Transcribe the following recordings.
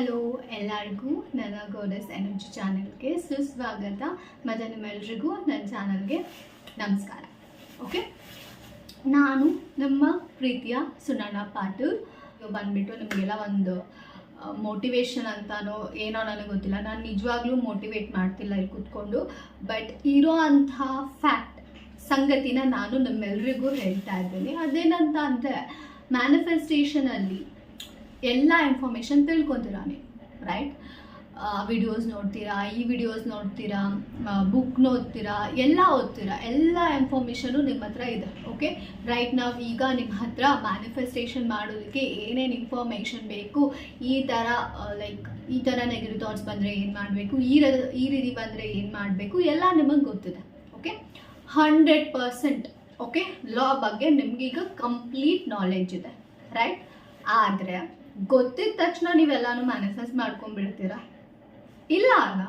Hello ಎಲ್ಲರಿಗೂ ನನ್ನ ಗೋಡಸ್ energy ಚಾನಲ್ಗೆ ಸುಸ್ವಾಗತ. ಮತ್ತು ನಿಮ್ಮೆಲ್ರಿಗೂ ನನ್ನ ಚಾನಲ್ಗೆ ನಮಸ್ಕಾರ. ಓಕೆ ನಾನು ನಮ್ಮ ಪ್ರೀತಿಯ ಸುನಣ್ಣ ಪಾಟೀಲ್. ಬಂದ್ಬಿಟ್ಟು ನಿಮಗೆಲ್ಲ ಒಂದು ಮೋಟಿವೇಶನ್ ಅಂತಾನೋ ಏನೋ ನನಗೆ ಗೊತ್ತಿಲ್ಲ. ನಾನು ನಿಜವಾಗ್ಲೂ ಮೋಟಿವೇಟ್ ಮಾಡ್ತಿಲ್ಲ ಇಲ್ಲಿ ಕೂತ್ಕೊಂಡು. ಬಟ್ ಇರೋ ಅಂಥ ಫ್ಯಾಕ್ಟ್ ಸಂಗತಿನ ನಾನು ನಮ್ಮೆಲ್ರಿಗೂ ಹೇಳ್ತಾ ಇದ್ದೀನಿ. ಅದೇನಂತ ಅಂದರೆ ಮ್ಯಾನಿಫೆಸ್ಟೇಷನಲ್ಲಿ ಎಲ್ಲ ಇನ್ಫಾರ್ಮೇಷನ್ ತಿಳ್ಕೊತೀರಾ ನೀವು ರೈಟ್ ವಿಡಿಯೋಸ್ ನೋಡ್ತೀರಾ, ಈ ವಿಡಿಯೋಸ್ ನೋಡ್ತೀರಾ ಬುಕ್ ಓದ್ತೀರಾ ಎಲ್ಲ ಓದ್ತೀರಾ. ಎಲ್ಲ ಇನ್ಫಾರ್ಮೇಷನು ನಿಮ್ಮ ಹತ್ರ ಇದೆ ಓಕೆ ರೈಟ್ ನಾವು ಈಗ ನಿಮ್ಮ ಹತ್ರ ಮ್ಯಾನಿಫೆಸ್ಟೇಷನ್ ಮಾಡೋದಕ್ಕೆ ಏನೇನು ಇನ್ಫಾರ್ಮೇಷನ್ ಬೇಕು, ಈ ಥರ ಲೈಕ್ ಈ ಥರ ನೆಗೆಟಿವ್ ಥಾಟ್ಸ್ ಬಂದರೆ ಏನು ಮಾಡಬೇಕು, ಈ ಈ ರೀತಿ ಬಂದರೆ ಏನು ಮಾಡಬೇಕು, ಎಲ್ಲ ನಿಮಗೆ ಗೊತ್ತಿದೆ okay hundred percent okay law ಬಗ್ಗೆ ನಿಮಗೀಗ ಕಂಪ್ಲೀಟ್ ನಾಲೆಡ್ಜ್ ಇದೆ ರೈಟ್ ಆದರೆ ಗೊತ್ತಿದ ತಕ್ಷಣ ನೀವೆಲ್ಲಾನು ಮ್ಯಾನಿಫೆಸ್ಟ್ ಮಾಡ್ಕೊಂಡ್ಬಿಡ್ತೀರಾ? ಇಲ್ಲ ಅಲ್ಲ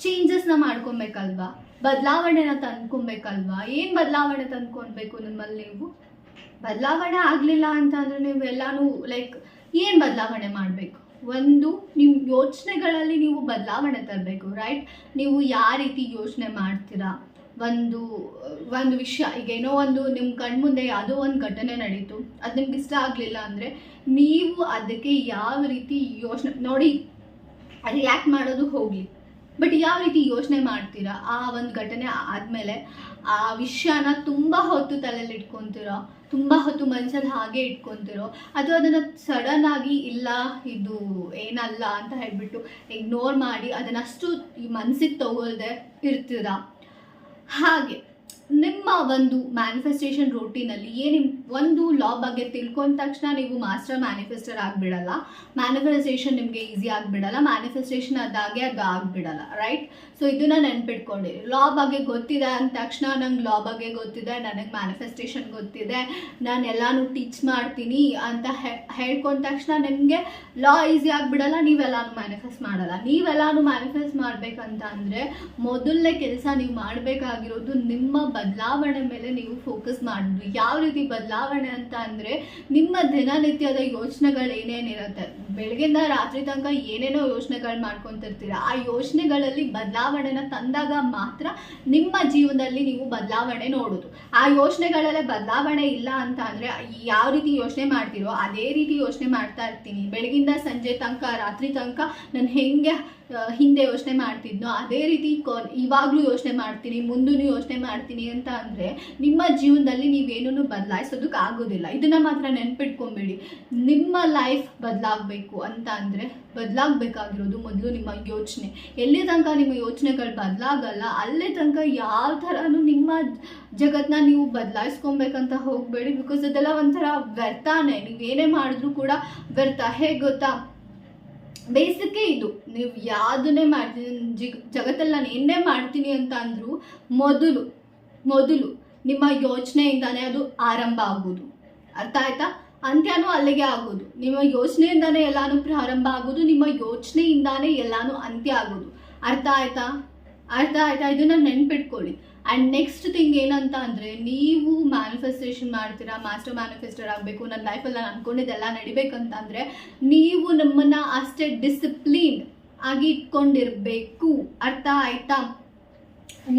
ಚೇಂಜಸ್ನ ಮಾಡ್ಕೊಬೇಕಲ್ವಾ? ಬದಲಾವಣೆನ ತಂದ್ಕೊಬೇಕಲ್ವಾ? ಏನು ಬದಲಾವಣೆ ತಂದ್ಕೊಳ್ಬೇಕು ನಿಮ್ಮಲ್ಲಿ ನೀವು? ಬದಲಾವಣೆ ಆಗಲಿಲ್ಲ ಅಂತಂದರೆ ನೀವು ಎಲ್ಲಾನು ಲೈಕ್ ಏನು ಬದಲಾವಣೆ ಮಾಡಬೇಕು? ಒಂದು ನಿಮ್ಮ ಯೋಚನೆಗಳಲ್ಲಿ ನೀವು ಬದಲಾವಣೆ ತರಬೇಕು ರೈಟ್ ನೀವು ಯಾವ ರೀತಿ ಯೋಚನೆ ಮಾಡ್ತೀರಾ? ಒಂದು ಒಂದು ವಿಷಯ. ಈಗ ಏನೋ ಒಂದು ನಿಮ್ಮ ಕಣ್ಮುಂದೆ ಯಾವುದೋ ಒಂದು ಘಟನೆ ನಡೀತು, ಅದು ನಿಮ್ಗೆ ಇಷ್ಟ ಆಗಲಿಲ್ಲ ಅಂದರೆ ನೀವು ಅದಕ್ಕೆ ಯಾವ ರೀತಿ ಯೋಚನೆ, ನೋಡಿ ರಿಯಾಕ್ಟ್ ಮಾಡೋದು ಹೋಗಲಿ. ಬಟ್ ಯಾವ ರೀತಿ ಯೋಚನೆ ಮಾಡ್ತೀರಾ ಆ ಒಂದು ಘಟನೆ ಆದಮೇಲೆ? ಆ ವಿಷಯನ ತುಂಬ ಹೊತ್ತು ತಲೆಯಲ್ಲಿ ಇಟ್ಕೊತಿರೋ, ತುಂಬ ಹೊತ್ತು ಮನಸ್ಸಲ್ಲಿ ಹಾಗೆ ಇಟ್ಕೊತಿರೋ, ಅಥವಾ ಅದನ್ನು ಸಡನ್ ಆಗಿ ಇಲ್ಲ, ಇದು ಏನಲ್ಲ ಅಂತ ಹೇಳ್ಬಿಟ್ಟು ಇಗ್ನೋರ್ ಮಾಡಿ ಅದನ್ನಷ್ಟು ಈ ಮನಸ್ಸಿಗೆ ತಗೊಳ್ದೆ ಇರ್ತೀರಾ? ಹಾಗೆ. ನಿಮ್ಮ ಒಂದು ಮ್ಯಾನಿಫೆಸ್ಟೇಷನ್ ರೂಟೀನಲ್ಲಿ ಏನು ಒಂದು ಲಾ ಬಗ್ಗೆ ತಿಳ್ಕೊಂಡ ತಕ್ಷಣ ನೀವು ಮಾಸ್ಟರ್ ಮ್ಯಾನಿಫೆಸ್ಟರ್ ಆಗಿಬಿಡಲ್ಲ. ಮ್ಯಾನಿಫೆಸ್ಟೇಷನ್ ನಿಮಗೆ ಈಸಿ ಆಗಿಬಿಡಲ್ಲ. ಮ್ಯಾನಿಫೆಸ್ಟೇಷನ್ ಅದಾಗೆ ಅದು ಆಗಿಬಿಡಲ್ಲ ರೈಟ್ ಸೊ ಇದನ್ನ ನೆನ್ಪಿಟ್ಕೊಂಡಿರಿ ಲಾ ಬಗ್ಗೆ ಗೊತ್ತಿದೆ ಅಂದ ತಕ್ಷಣ ನಂಗೆ ಲಾ ಬಗ್ಗೆ ಗೊತ್ತಿದೆ, ನನಗೆ ಮ್ಯಾನಿಫೆಸ್ಟೇಷನ್ ಗೊತ್ತಿದೆ, ನಾನು ಎಲ್ಲಾನು ಟೀಚ್ ಮಾಡ್ತೀನಿ ಅಂತ ಹೇಳ್ಕೊಂಡ ತಕ್ಷಣ ನಿಮಗೆ ಲಾ ಈಸಿ ಆಗಿಬಿಡಲ್ಲ, ನೀವೆಲ್ಲಾನು ಮ್ಯಾನಿಫೆಸ್ಟ್ ಮಾಡಲ್ಲ. ನೀವೆಲ್ಲಾನು ಮ್ಯಾನಿಫೆಸ್ಟ್ ಮಾಡಬೇಕಂತ ಅಂದರೆ ಮೊದಲನೇ ಕೆಲಸ ನೀವು ಮಾಡಬೇಕಾಗಿರೋದು ನಿಮ್ಮ ಬದಲಾವಣೆ ಮೇಲೆ ನೀವು ಫೋಕಸ್ ಮಾಡಿದ್ವಿ ಯಾವ ರೀತಿ ಬದಲಾವಣೆ ಅಂತ ಅಂದರೆ ನಿಮ್ಮ ದಿನನಿತ್ಯದ ಯೋಚನೆಗಳು ಬೆಳಗ್ಗೆಯಿಂದ ರಾತ್ರಿ ತನಕ ಏನೇನೋ ಯೋಚನೆಗಳು ಮಾಡ್ಕೊತಿರ್ತೀರ, ಆ ಯೋಚನೆಗಳಲ್ಲಿ ಬದಲಾವಣೆನ ತಂದಾಗ ಮಾತ್ರ ನಿಮ್ಮ ಜೀವನದಲ್ಲಿ ನೀವು ಬದಲಾವಣೆ ನೋಡೋದು. ಆ ಯೋಚನೆಗಳಲ್ಲೇ ಬದಲಾವಣೆ ಇಲ್ಲ ಅಂತ ಅಂದರೆ ಯಾವ ರೀತಿ ಯೋಚನೆ ಮಾಡ್ತೀರೋ ಅದೇ ರೀತಿ ಯೋಚನೆ ಮಾಡ್ತಾ ಇರ್ತೀನಿ. ಬೆಳಗಿಂದ ಸಂಜೆ ತನಕ, ರಾತ್ರಿ ತನಕ ನಾನು ಹೆಂಗೆ ಹಿಂದೆ ಯೋಚನೆ ಮಾಡ್ತಿದ್ನೋ ಅದೇ ರೀತಿ ಇವಾಗಲೂ ಯೋಚನೆ ಮಾಡ್ತೀನಿ ಮುಂದೂ ಯೋಚನೆ ಮಾಡ್ತೀನಿ ಅಂತ ಅಂದರೆ ನಿಮ್ಮ ಜೀವನದಲ್ಲಿ ನೀವೇನೂ ಬದಲಾಯಿಸೋದಕ್ಕೆ ಆಗೋದಿಲ್ಲ ಇದನ್ನು ಮಾತ್ರ ನೆನ್ಪಿಟ್ಕೊಂಬಿಡಿ. ನಿಮ್ಮ ಲೈಫ್ ಬದಲಾಗಬೇಕು. ಅಂತ ಅಂದರೆ ಬದಲಾಗಬೇಕಾಗಿರೋದು ಮೊದಲು ನಿಮ್ಮ ಯೋಚನೆ. ಎಲ್ಲಿ ತನಕ ನಿಮ್ಮ ಯೋಚನೆಗಳು ಬದಲಾಗಲ್ಲ, ಅಲ್ಲೇ ತನಕ ಯಾವ ಥರನೂ ನಿಮ್ಮ ಜಗತ್ತನ್ನ ನೀವು ಬದಲಾಯಿಸ್ಕೊಬೇಕಂತ ಹೋಗಬೇಡಿ ಬಿಕಾಸ್ ಅದೆಲ್ಲ ಒಂಥರ ವ್ಯರ್ಥನೇ. ನೀವು ಏನೇ ಮಾಡಿದ್ರೂ ಕೂಡ ವ್ಯರ್ಥ. ಹೇಗೆ ಗೊತ್ತಾ? ಬೇಸಿಕ್ಕೇ ಇದು. ನೀವು ಯಾವುದನ್ನೇ ಮಾಡ್ತೀನಿ ಜಿಗ್ ಜಗತ್ತಲ್ಲಿ ನಾನು ಏನೇ ಮಾಡ್ತೀನಿ ಅಂತ ಅಂದರೂ ಮೊದಲು ಮೊದಲು ನಿಮ್ಮ ಯೋಚನೆಯಿಂದಾನೇ ಅದು ಆರಂಭ ಆಗೋದು. ಅರ್ಥ ಆಯ್ತಾ? ಅಂತ್ಯನೂ ಅಲ್ಲಿಗೆ ಆಗೋದು. ನಿಮ್ಮ ಯೋಚನೆಯಿಂದಾನೆ ಎಲ್ಲಾನು ಪ್ರಾರಂಭ ಆಗೋದು, ನಿಮ್ಮ ಯೋಚನೆಯಿಂದಾನೆ ಎಲ್ಲಾನು ಅಂತ್ಯ ಆಗೋದು. ಅರ್ಥ ಆಯ್ತಾ? ಅರ್ಥ ಆಯ್ತಾ? ಇದನ್ನ ನೆನ್ಪಿಟ್ಕೊಳ್ಳಿ. ಆ್ಯಂಡ್ ನೆಕ್ಸ್ಟ್ ಥಿಂಗ್ ಏನಂತ ಅಂದರೆ, ನೀವು ಮ್ಯಾನಿಫೆಸ್ಟೇಷನ್ ಮಾಡ್ತೀರಾ ಮಾಸ್ಟರ್ ಮ್ಯಾನಿಫೆಸ್ಟರ್ ಆಗಬೇಕು, ನನ್ನ ಲೈಫಲ್ಲಿ ನಾನು ಅನ್ಕೊಂಡಿದ್ದೆಲ್ಲ ನಡಿಬೇಕಂತ ಅಂದರೆ, ನೀವು ನಮ್ಮನ್ನು ಅಷ್ಟೇ ಡಿಸಿಪ್ಲೀನ್ ಆಗಿ ಇಟ್ಕೊಂಡಿರಬೇಕು. ಅರ್ಥ ಆಯ್ತಾ?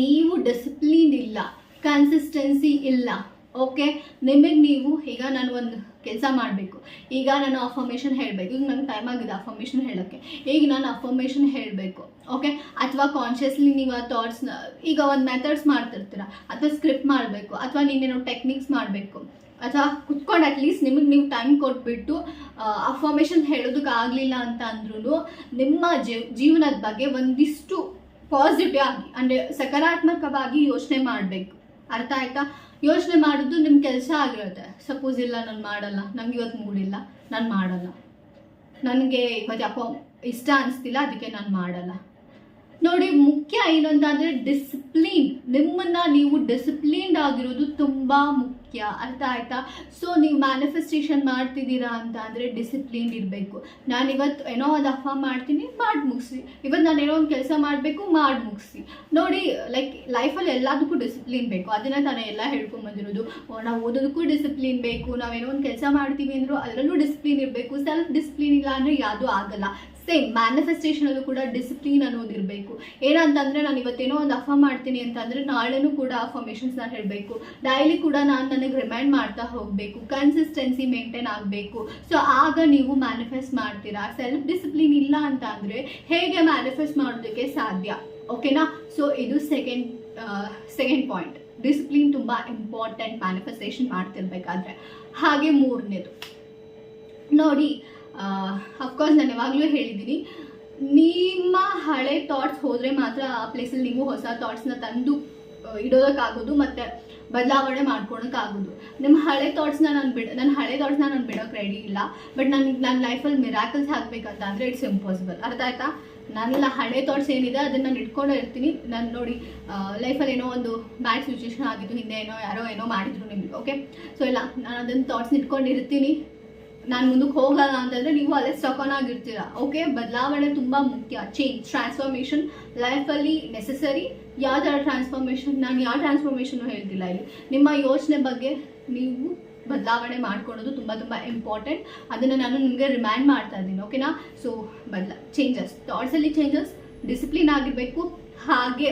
ನೀವು ಡಿಸಿಪ್ಲೀನ್ ಇಲ್ಲ ಕನ್ಸಿಸ್ಟೆನ್ಸಿ ಇಲ್ಲ. ಓಕೆ ನಿಮಗೆ ನೀವು, ಈಗ ನಾನು ಒಂದು ಕೆಲಸ ಮಾಡಬೇಕು. ಈಗ ನಾನು ಅಫರ್ಮೇಷನ್ ಹೇಳಬೇಕು. ಈಗ ನಂಗೆ ಟೈಮ್ ಆಗಿದೆ ಅಫರ್ಮೇಷನ್ ಹೇಳೋಕ್ಕೆ. ಈಗ ನಾನು ಅಫರ್ಮೇಷನ್ ಹೇಳಬೇಕು. ಓಕೆ ಅಥವಾ ಕಾನ್ಷಿಯಸ್ಲಿ ನೀವು ಆ ಥಾಟ್ಸ್ನ ಈಗ ಒಂದು ಮೆಥಡ್ಸ್ ಮಾಡ್ತಿರ್ತೀರ. ಅಥವಾ ಸ್ಕ್ರಿಪ್ಟ್ ಮಾಡಬೇಕು. ಅಥವಾ ನೀನೇನೋ ಟೆಕ್ನಿಕ್ಸ್ ಮಾಡಬೇಕು. ಅಥವಾ ಕುತ್ಕೊಂಡು ಅಟ್ಲೀಸ್ಟ್ ನಿಮಗೆ ನೀವು ಟೈಮ್ ಕೊಟ್ಬಿಟ್ಟು ಅಫರ್ಮೇಷನ್ ಹೇಳೋದಕ್ಕೆ ಆಗಲಿಲ್ಲ ಅಂತ ಅಂದ್ರೂ ನಿಮ್ಮ ಜೀವ್, ಜೀವನದ ಬಗ್ಗೆ ಒಂದಿಷ್ಟು ಪಾಸಿಟಿವ್ ಆಗಿ, ಅಂದರೆ ಸಕಾರಾತ್ಮಕವಾಗಿ ಯೋಚನೆ ಮಾಡಬೇಕು. ಅರ್ಥ ಆಯ್ತಾ? ಯೋಚನೆ ಮಾಡೋದು ನಿಮ್ಮ ಕೆಲಸ ಆಗಿರುತ್ತೆ. ಸಪೋಸ್ ಇಲ್ಲ, ನಾನು ಮಾಡಲ್ಲ. ನಂಗೆ ಇವತ್ತು ಮೂಡಿಲ್ಲ ನಾನು ಮಾಡಲ್ಲ. ನನಗೆ ಇವತ್ತು ಅಪ್ಪ ಇಷ್ಟ ಅನಿಸ್ತಿಲ್ಲ, ಅದಕ್ಕೆ ನಾನು ಮಾಡಲ್ಲ. ನೋಡಿ, ಮುಖ್ಯ ಏನು ಅಂತ ಅಂದರೆ ಡಿಸಿಪ್ಲಿನ್ ನಿಮ್ಮನ್ನ ನೀವು ಡಿಸಿಪ್ಲಿನ್ಡ್ ಆಗಿರೋದು ತುಂಬ ಮುಖ್ಯ. ಅರ್ಥ ಆಯ್ತಾ? ಸೊ ನೀವು ಮ್ಯಾನಿಫೆಸ್ಟೇಷನ್ ಮಾಡ್ತಿದ್ದೀರಾ ಅಂತ ಅಂದರೆ ಡಿಸಿಪ್ಲೀನ್ ಇರಬೇಕು. ನಾನು ಇವತ್ತು ಏನೋ ಒಂದು ಅಫ ಮಾಡ್ತೀನಿ, ಮಾಡಿ ಮುಗಿಸಿ. ಇವತ್ತು ನಾನು ಏನೋ ಒಂದು ಕೆಲಸ ಮಾಡಬೇಕು, ಮಾಡಿ ಮುಗಿಸಿ. ನೋಡಿ ಲೈಕ್ ಲೈಫಲ್ಲಿ ಎಲ್ಲದಕ್ಕೂ ಡಿಸಿಪ್ಲೀನ್ ಬೇಕು. ಅದನ್ನು ತಾನೇ ಎಲ್ಲ ಹೇಳ್ಕೊಂಬಂದಿರೋದು ನಾವು ಓದೋದಕ್ಕೂ ಡಿಸಿಪ್ಲೀನ್ ಬೇಕು. ನಾವೇನೋ ಒಂದು ಕೆಲಸ ಮಾಡ್ತೀವಿ ಅಂದರೂ ಅದರಲ್ಲೂ ಡಿಸಿಪ್ಲೀನ್ ಇರಬೇಕು. ಸೆಲ್ಫ್ ಡಿಸಿಪ್ಲಿನ್ ಇಲ್ಲ ಅಂದರೆ ಯಾವುದೂ ಆಗಲ್ಲ. ಸೇಮ್ ಮ್ಯಾನಿಫೆಸ್ಟೇಷನಲ್ಲೂ ಕೂಡ ಡಿಸಿಪ್ಲಿನ್ ಅನ್ನೋದು ಇರಬೇಕು. ಏನಂತಂದರೆ ನಾನು ಇವತ್ತೇನೋ ಒಂದು ಅಫ ಮಾಡ್ತೀನಿ ಅಂತಂದರೆ ನಾಳೆನೂ ಕೂಡ ಅಫರ್ಮೇಷನ್ಸ್ ನಾನು ಹೇಳಬೇಕು. ಡೈಲಿ ಕೂಡ ನಾನು ನನಗೆ ರಿಮೈಂಡ್ ಮಾಡ್ತಾ ಹೋಗಬೇಕು. ಕನ್ಸಿಸ್ಟೆನ್ಸಿ ಮೇಂಟೈನ್ ಆಗಬೇಕು. ಸೊ ಆಗ ನೀವು ಮ್ಯಾನಿಫೆಸ್ಟ್ ಮಾಡ್ತೀರಾ? ಸೆಲ್ಫ್ ಡಿಸಿಪ್ಲಿನ್ ಇಲ್ಲ ಅಂತ ಹೇಗೆ ಮ್ಯಾನಿಫೆಸ್ಟ್ ಮಾಡೋದಕ್ಕೆ ಸಾಧ್ಯ? ಓಕೆನಾ ಸೊ ಇದು ಸೆಕೆಂಡ್ ಸೆಕೆಂಡ್ ಪಾಯಿಂಟ್ ಡಿಸಿಪ್ಲಿನ್ ತುಂಬ ಇಂಪಾರ್ಟೆಂಟ್ ಮ್ಯಾನಿಫೆಸ್ಟೇಷನ್ ಮಾಡ್ತಿರ್ಬೇಕಾದ್ರೆ. ಹಾಗೆ ಮೂರನೇದು. ನೋಡಿ ಅಫ್ಕೋರ್ಸ್ ನಾನು ಯಾವಾಗಲೂ ಹೇಳಿದ್ದೀನಿ. ನಿಮ್ಮ ಹಳೆ ಥಾಟ್ಸ್ ಹೋದರೆ ಮಾತ್ರ ಆ ಪ್ಲೇಸಲ್ಲಿ ನೀವು ಹೊಸ ಥಾಟ್ಸ್ನ ತಂದು ಇಡೋದಕ್ಕಾಗೋದು ಮತ್ತು ಬದಲಾವಣೆ ಮಾಡ್ಕೊಳಕ್ಕಾಗೋದು. ನಿಮ್ಮ ಹಳೆ ಥಾಟ್ಸ್ನ ನಾನು ಬಿಡ ನನ್ನ ಹಳೆ ಥಾಟ್ಸ್ನ ನಾನು ಬಿಡೋಕೆ ರೆಡಿ ಇಲ್ಲ. ಬಟ್ ನನಗೆ ನನ್ನ ಲೈಫಲ್ಲಿ ಮಿರಾಕಲ್ಸ್ ಹಾಕ್ಬೇಕಂತ ಅಂದರೆ ಇಟ್ಸ್ ಇಂಪಾಸಿಬಲ್ ಅರ್ಥ ಆಯ್ತಾ? ನನ್ನ ಹಳೆ ಥಾಟ್ಸ್ ಏನಿದೆ ಅದನ್ನು ನಾನು ಇಟ್ಕೊಂಡೇ ಇರ್ತೀನಿ. ನಾನು ನೋಡಿ ಲೈಫಲ್ಲಿ ಏನೋ ಒಂದು ಬ್ಯಾಡ್ ಸಿಚುವೇಶನ್ ಆಗಿತ್ತು, ಹಿಂದೆ ಏನೋ, ಯಾರೋ ಏನೋ ಮಾಡಿದ್ರು ನಿಮಗೆ ಓಕೆ ಸೊ ಇಲ್ಲ ನಾನು ಅದನ್ನು ಥಾಟ್ಸ್ನ ಇಟ್ಕೊಂಡಿರ್ತೀನಿ. ನಾನು ಮುಂದಕ್ಕೆ ಹೋಗಲ್ಲ ಅಂತಂದರೆ ನೀವು ಅಲ್ಲೇ ಸಕೋನ್ ಆಗಿರ್ತೀರ. ಓಕೆ ಬದಲಾವಣೆ ತುಂಬ ಮುಖ್ಯ. ಚೇಂಜ್ ಟ್ರಾನ್ಸ್ಫಾರ್ಮೇಷನ್ ಲೈಫಲ್ಲಿ ನೆಸೆಸರಿ ಯಾವ ಥರ ಟ್ರಾನ್ಸ್ಫಾರ್ಮೇಷನ್ ನಾನು ಯಾವ ಟ್ರಾನ್ಸ್ಫಾರ್ಮೇಷನ್ನು ಹೇಳ್ತಿಲ್ಲ ಇಲ್ಲಿ. ನಿಮ್ಮ ಯೋಚನೆ ಬಗ್ಗೆ ನೀವು ಬದಲಾವಣೆ ಮಾಡ್ಕೊಳೋದು ತುಂಬ ತುಂಬ ಇಂಪಾರ್ಟೆಂಟ್ ಅದನ್ನು ನಾನು ನಿಮಗೆ ರಿಮೈಂಡ್ ಮಾಡ್ತಾ ಇದ್ದೀನಿ ಓಕೆನಾ ಸೊ ಬದಲ ಚೇಂಜಸ್ ಥಾಟ್ಸಲ್ಲಿ ಚೇಂಜಸ್ ಡಿಸಿಪ್ಲಿನ್ ಆಗಿರಬೇಕು. ಹಾಗೆ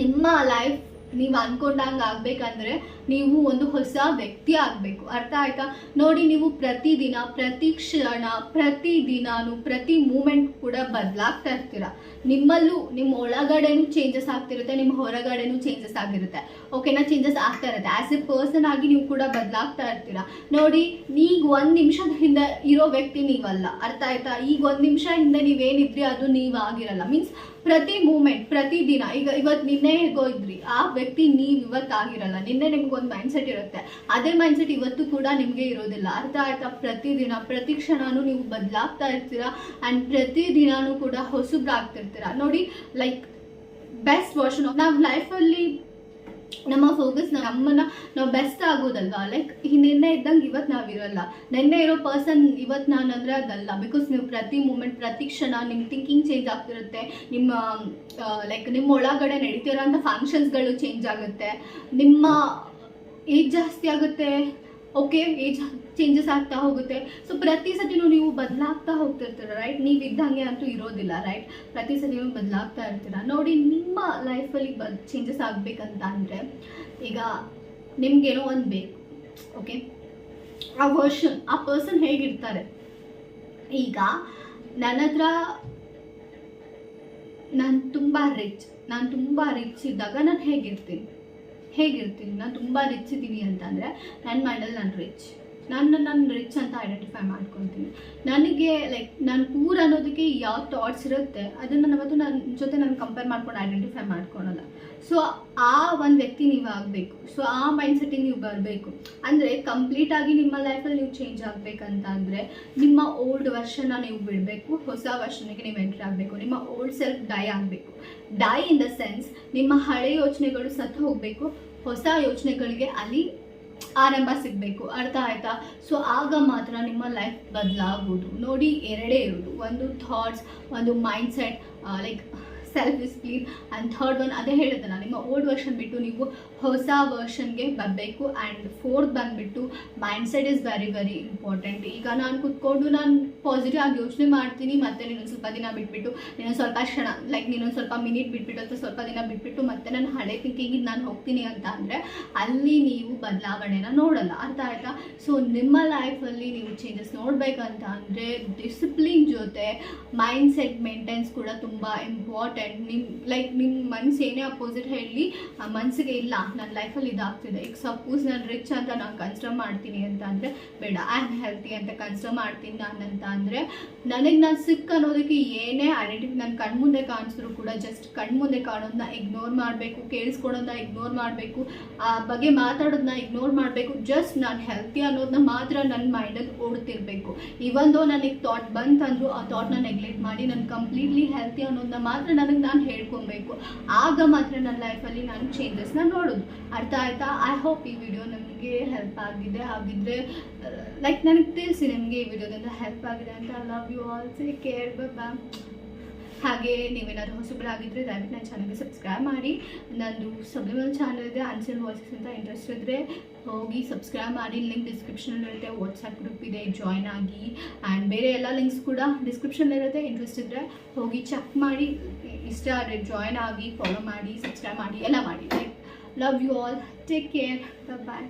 ನಿಮ್ಮ ಲೈಫ್ ನೀವು ಅನ್ಕೊಂಡಂಗೆ ಆಗ್ಬೇಕಂದ್ರೆ ನೀವು ಒಂದು ಹೊಸ ವ್ಯಕ್ತಿ ಆಗಬೇಕು. ಅರ್ಥ ಆಯ್ತಾ? ನೋಡಿ, ನೀವು ಪ್ರತಿದಿನ, ಪ್ರತಿ ಕ್ಷಣ, ಪ್ರತಿ ದಿನಾನು, ಪ್ರತಿ ಮೂಮೆಂಟ್ ಕೂಡ ಬದಲಾಗ್ತಾ ಇರ್ತೀರ. ನಿಮ್ಮಲ್ಲೂ ನಿಮ್ಮ ಒಳಗಡೆನೂ ಚೇಂಜಸ್ ಆಗ್ತಿರುತ್ತೆ ನಿಮ್ಮ ಹೊರಗಡೆನೂ ಚೇಂಜಸ್ ಆಗಿರುತ್ತೆ. ಓಕೆನಾ ಚೇಂಜಸ್ ಆಗ್ತಾ ಇರುತ್ತೆ. ಆಸ್ ಎ ಪರ್ಸನ್ ಆಗಿ ನೀವು ಕೂಡ ಬದಲಾಗ್ತಾ ಇರ್ತೀರ. ನೋಡಿ ಈಗ ಒಂದ್ ನಿಮಿಷದ ಹಿಂದೆ ಇರೋ ವ್ಯಕ್ತಿ ನೀವಲ್ಲ. ಅರ್ಥ ಆಯ್ತಾ? ಈಗ ಒಂದ್ ನಿಮಿಷ ಹಿಂದೆ ನೀವೇನಿದ್ರಿ, ಅದು ನೀವು ಆಗಿರಲ್ಲ. ಮೀನ್ಸ್ ಪ್ರತಿ ಮೂಮೆಂಟ್, ಪ್ರತಿ ದಿನ, ಈಗ ಇವತ್ತು ನಿನ್ನೆ ಹೇಗೋ ಇದ್ರಿ ಆ ವ್ಯಕ್ತಿ ನೀವು ಇವತ್ತು ಆಗಿರಲ್ಲ ನಿನ್ನೆ ನಿಮ್ಗೆ ಒಂದು ಮೈಂಡ್ ಸೆಟ್ ಇರುತ್ತೆ. ಅದೇ ಮೈಂಡ್ ಸೆಟ್ ಇವತ್ತು ಕೂಡ ನಿಮಗೆ ಇರೋದಿಲ್ಲ. ಅರ್ಥ ಆಯ್ತಾ? ಪ್ರತಿ ದಿನ, ಪ್ರತಿ ಕ್ಷಣನೂ ನೀವು ಬದಲಾಗ್ತಾ ಇರ್ತೀರಾ? ಆ್ಯಂಡ್ ಪ್ರತಿ ದಿನಾನೂ ಕೂಡ ಹೊಸಬ್ರಾಗ್ತಿರ್ತೀರಾ? ನೋಡಿ ಲೈಕ್ ಬೆಸ್ಟ್ ವರ್ಷನ್ ನಾವು ಲೈಫಲ್ಲಿ ನಮ್ಮ ಫೋಕಸ್ ನಮ್ಮನ್ನ ನಾವು ಬೆಸ್ಟ್ ಆಗೋದಲ್ವಾ? ಲೈಕ್ ಈ ನಿನ್ನೆ ಇದ್ದಂಗೆ ಇವತ್ತು ನಾವಿರಲ್ಲ. ನಿನ್ನೆ ಇರೋ ಪರ್ಸನ್ ಇವತ್ತು ನಾನು ಅಂದರೆ ಅದಲ್ಲ. ಬಿಕಾಸ್ ನೀವು ಪ್ರತಿ ಮೂಮೆಂಟ್ ಪ್ರತಿ ಕ್ಷಣ ನಿಮ್ಮ ಥಿಂಕಿಂಗ್ ಚೇಂಜ್ ಆಗ್ತಿರುತ್ತೆ. ನಿಮ್ಮ ಲೈಕ್ ನಿಮ್ಮ ಒಳಗಡೆ ನಡೀತಿರೋಂಥ ಫಂಕ್ಷನ್ಸ್ಗಳು ಚೇಂಜ್ ಆಗುತ್ತೆ. ನಿಮ್ಮ ಏಜ್ ಜಾಸ್ತಿ ಆಗುತ್ತೆ. ಓಕೆ ಏಜ್ ಚೇಂಜಸ್ ಆಗ್ತಾ ಹೋಗುತ್ತೆ. ಸೊ ಪ್ರತಿ ಸತಿನೂ ನೀವು ಬದಲಾಗ್ತಾ ಹೋಗ್ತಿರ್ತೀರ ರೈಟ್ ನೀವು ಇದ್ದಂಗೆ ಅಂತೂ ಇರೋದಿಲ್ಲ ರೈಟ್ ಪ್ರತಿ ಸತಿನೂ ಬದಲಾಗ್ತಾ ಇರ್ತೀರ. ನೋಡಿ, ನಿಮ್ಮ ಲೈಫಲ್ಲಿ ಬದ್ ಚೇಂಜಸ್ ಆಗಬೇಕಂತ ಅಂದರೆ, ಈಗ ನಿಮ್ಗೇನೋ ಒಂದು ಬೇಕು ಓಕೆ ಆ ವರ್ಷನ್ ಆ ಪರ್ಸನ್ ಹೇಗಿರ್ತಾರೆ? ಈಗ ನನ್ನ ಹತ್ರ ನಾನು ತುಂಬ ರಿಚ್ ನಾನು ತುಂಬ ರಿಚ್ ಇದ್ದಾಗ ನಾನು ಹೇಗಿರ್ತೀನಿ? ಹೇಗಿರ್ತೀನಿ? ನಾನು ತುಂಬ ರಿಚ್ ಇದ್ದೀನಿ ಅಂತಂದರೆ ನನ್ನ ಮೈಂಡಲ್ಲಿ ನಾನು ರಿಚ್ ನಾನು ನಾನು ರಿಚ್ ಅಂತ ಐಡೆಂಟಿಫೈ ಮಾಡ್ಕೊತೀನಿ. ನನಗೆ ಲೈಕ್ ನಾನು ಪೂರ್ ಅನ್ನೋದಕ್ಕೆ ಯಾವ ಥಾಟ್ಸ್ ಇರುತ್ತೆ, ಅದನ್ನು ನಾನು ಅವತ್ತು ನನ್ನ ಜೊತೆ ನಾನು ಕಂಪೇರ್ ಮಾಡ್ಕೊಂಡು ಐಡೆಂಟಿಫೈ ಮಾಡ್ಕೊಳಲ್ಲ. ಸೊ ಆ ಒಂದು ವ್ಯಕ್ತಿ ನೀವು ಆಗಬೇಕು. ಸೊ ಆ ಮೈಂಡ್ ಸೆಟ್ಟಿಗೆ ನೀವು ಬರಬೇಕು. ಅಂದರೆ ಕಂಪ್ಲೀಟಾಗಿ ನಿಮ್ಮ ಲೈಫಲ್ಲಿ ನೀವು ಚೇಂಜ್ ಆಗಬೇಕಂತಂದರೆ, ನಿಮ್ಮ ಓಲ್ಡ್ ವರ್ಷನ ನೀವು ಬಿಡಬೇಕು. ಹೊಸ ವರ್ಷನಿಗೆ ನೀವು ಎಂಟ್ರಿ ಆಗಬೇಕು. ನಿಮ್ಮ ಓಲ್ಡ್ ಸೆಲ್ಫ್ ಡೈ ಆಗಬೇಕು. ಡೈ ಇನ್ ದ ಸೆನ್ಸ್ ನಿಮ್ಮ ಹಳೆ ಯೋಚನೆಗಳು ಸತ್ತು ಹೋಗಬೇಕು. ಹೊಸ ಯೋಚನೆಗಳಿಗೆ ಅಲ್ಲಿ ಆರಂಭ ಸಿಗಬೇಕು, ಅರ್ಥ ಆಯ್ತಾ? ಸೊ ಆಗ ಮಾತ್ರ ನಿಮ್ಮ ಲೈಫ್ ಬದಲಾಗೋದು. ನೋಡಿ, ಎರಡೇ ಇರೋದು. ಒಂದು ಥಾಟ್ಸ್ ಒಂದು mindset like self discipline and third one ಅದೇ ಹೇಳಿದ್ನಲ್ಲ ನಿಮ್ಮ ಓಲ್ಡ್ ವರ್ಷನ್ ಬಿಟ್ಟು ನೀವು ಹೊಸ ವರ್ಷನ್ಗೆ ಬರಬೇಕು. ಆ್ಯಂಡ್ ಫೋರ್ತ್ ಬಂದುಬಿಟ್ಟು mindset is very very important ಈಗ ನಾನು ಕುತ್ಕೊಂಡು ನಾನು ಪಾಸಿಟಿವ್ ಆಗಿ ಯೋಚನೆ ಮಾಡ್ತೀನಿ, ಮತ್ತೆ ನೀನು ಸ್ವಲ್ಪ ದಿನ ಬಿಟ್ಬಿಟ್ಟು ನೀನು ಸ್ವಲ್ಪ ಕ್ಷಣ ಲೈಕ್ ನೀನೊಂದು ಸ್ವಲ್ಪ ಮಿನಿಟ್ ಬಿಟ್ಬಿಟ್ಟು ಅಥವಾ ಸ್ವಲ್ಪ ದಿನ ಬಿಟ್ಬಿಟ್ಟು ಮತ್ತೆ ನಾನು ಹಳೆ ಥಿಂಕಿಂಗಿಗೆ ನಾನು ಹೋಗ್ತೀನಿ ಅಂತ ಅಂದರೆ ಅಲ್ಲಿ ನೀವು ಬದಲಾವಣೆನ ನೋಡಲ್ಲ. ಅರ್ಥ ಆಯ್ತಾ? ಸೊ ನಿಮ್ಮ ಲೈಫಲ್ಲಿ ನೀವು ಚೇಂಜಸ್ ನೋಡಬೇಕಂತ ಅಂದರೆ ಡಿಸಿಪ್ಲಿನ್ ಜೊತೆ ಮೈಂಡ್ ಸೆಟ್ ಮೇಂಟೆನ್ಸ್ ಕೂಡ ತುಂಬ ಇಂಪಾರ್ಟೆಂಟ್ ನಿಮ್ಮ ಲೈಕ್ ನಿಮ್ಮ ಮನ್ಸು ಏನೇ ಅಪೋಸಿಟ್ ಹೇಳಿ, ಆ ಮನಸ್ಸಿಗೆ ಇಲ್ಲ ನನ್ನ ಲೈಫಲ್ಲಿ ಇದಾಗ್ತಿದೆ. ಈಗ ಸಪೋಸ್ ನಾನು ರಿಚ್ ಅಂತ ನಾನು ಕನ್ಸಿಡರ್ ಮಾಡ್ತೀನಿ ಅಂತ ಅಂದರೆ, ಬೇಡ ಐ ಆಮ್ ಹೆಲ್ತಿ ಅಂತ ಕನ್ಸಿಡರ್ ಮಾಡ್ತೀನಿ ನಾನು ಅಂತ ಅಂದರೆ, ನನಗೆ ನಾನು ಸಿಕ್ ಅನ್ನೋದಕ್ಕೆ ಏನೇ ಐಡೆಂಟಿಟಿ ನನ್ನ ಕಣ್ಮುಂದೆ ಕಾಣಿಸಿದ್ರು ಕೂಡ ಜಸ್ಟ್ ಕಣ್ಮುಂದೆ ಕಾಣೋದನ್ನ ಇಗ್ನೋರ್ ಮಾಡಬೇಕು ಕೇಳಿಸ್ಕೊಳೋದನ್ನ ಇಗ್ನೋರ್ ಮಾಡಬೇಕು, ಆ ಬಗ್ಗೆ ಮಾತಾಡೋದನ್ನ ಇಗ್ನೋರ್ ಮಾಡಬೇಕು ಜಸ್ಟ್ ನಾನು ಹೆಲ್ತಿ ಅನ್ನೋದನ್ನ ಮಾತ್ರ ನನ್ನ ಮೈಂಡಲ್ಲಿ ಓಡ್ತಿರ್ಬೇಕು. ಇವನ್ ನನಗೆ ಥಾಟ್ ಬಂತಂದ್ರು, ಆ ಥಾಟ್ನ ನೆಗ್ಲೆಕ್ಟ್ ಮಾಡಿ, ನಾನು ಕಂಪ್ಲೀಟ್ಲಿ ಹೆಲ್ತಿ ಅನ್ನೋದನ್ನ ಮಾತ್ರ ನನಗೆ ನಾನು ಹೇಳ್ಕೊಬೇಕು. ಆಗ ಮಾತ್ರ ನನ್ನ ಲೈಫಲ್ಲಿ ನಾನು ಚೇಂಜಸ್ನ ನೋಡೋದು. ಅರ್ಥ ಆಯ್ತಾ? ಐ ಹೋಪ್ ಈ ವಿಡಿಯೋ ನನಗೆ ಹೆಲ್ಪ್ ಆಗಿದೆ. ಹಾಗಿದ್ರೆ ಲೈಕ್ ನನಗೆ ತಿಳಿಸಿ ನಿಮಗೆ ಈ ವಿಡಿಯೋದಿಂದ ಹೆಲ್ಪ್ ಆಗಿದೆ ಅಂತ. I love you all say care bye ಹಾಗೆ ನೀವೇನಾದರೂ ಹೊಸಬರಾಗಿದ್ದರೆ ದಯವಿಟ್ಟು ನನ್ನ ಚಾನಲ್ಗೆ ಸಬ್ಸ್ಕ್ರೈಬ್ ಮಾಡಿ. ನಂದು ಸಬ್ಲಿಮಲ್ ಚಾನಲ್ ಇದೆ ಅನ್ಸಲ್ ವಾಯ್ಸಸ್ ಅಂತ ಇಂಟ್ರೆಸ್ಟ್ ಇದ್ದರೆ ಹೋಗಿ ಸಬ್ಸ್ಕ್ರೈಬ್ ಮಾಡಿ. ಲಿಂಕ್ ಡಿಸ್ಕ್ರಿಪ್ಷನಲ್ಲಿರುತ್ತೆ ವಾಟ್ಸಪ್ ಗ್ರೂಪ್ ಇದೆ ಜಾಯ್ನ್ ಆಗಿ. ಆ್ಯಂಡ್ ಬೇರೆ ಎಲ್ಲ ಲಿಂಕ್ಸ್ ಕೂಡ ಡಿಸ್ಕ್ರಿಪ್ಷನ್ ಇರುತ್ತೆ. ಇಂಟ್ರೆಸ್ಟ್ ಇದ್ದರೆ ಹೋಗಿ ಚೆಕ್ ಮಾಡಿ. ಇಷ್ಟ ಆದರೆ ಜಾಯ್ನ್ ಆಗಿ ಫಾಲೋ ಮಾಡಿ ಸಬ್ಸ್ಕ್ರೈಬ್ ಮಾಡಿ, ಎಲ್ಲ ಮಾಡಿ like love you all take care bye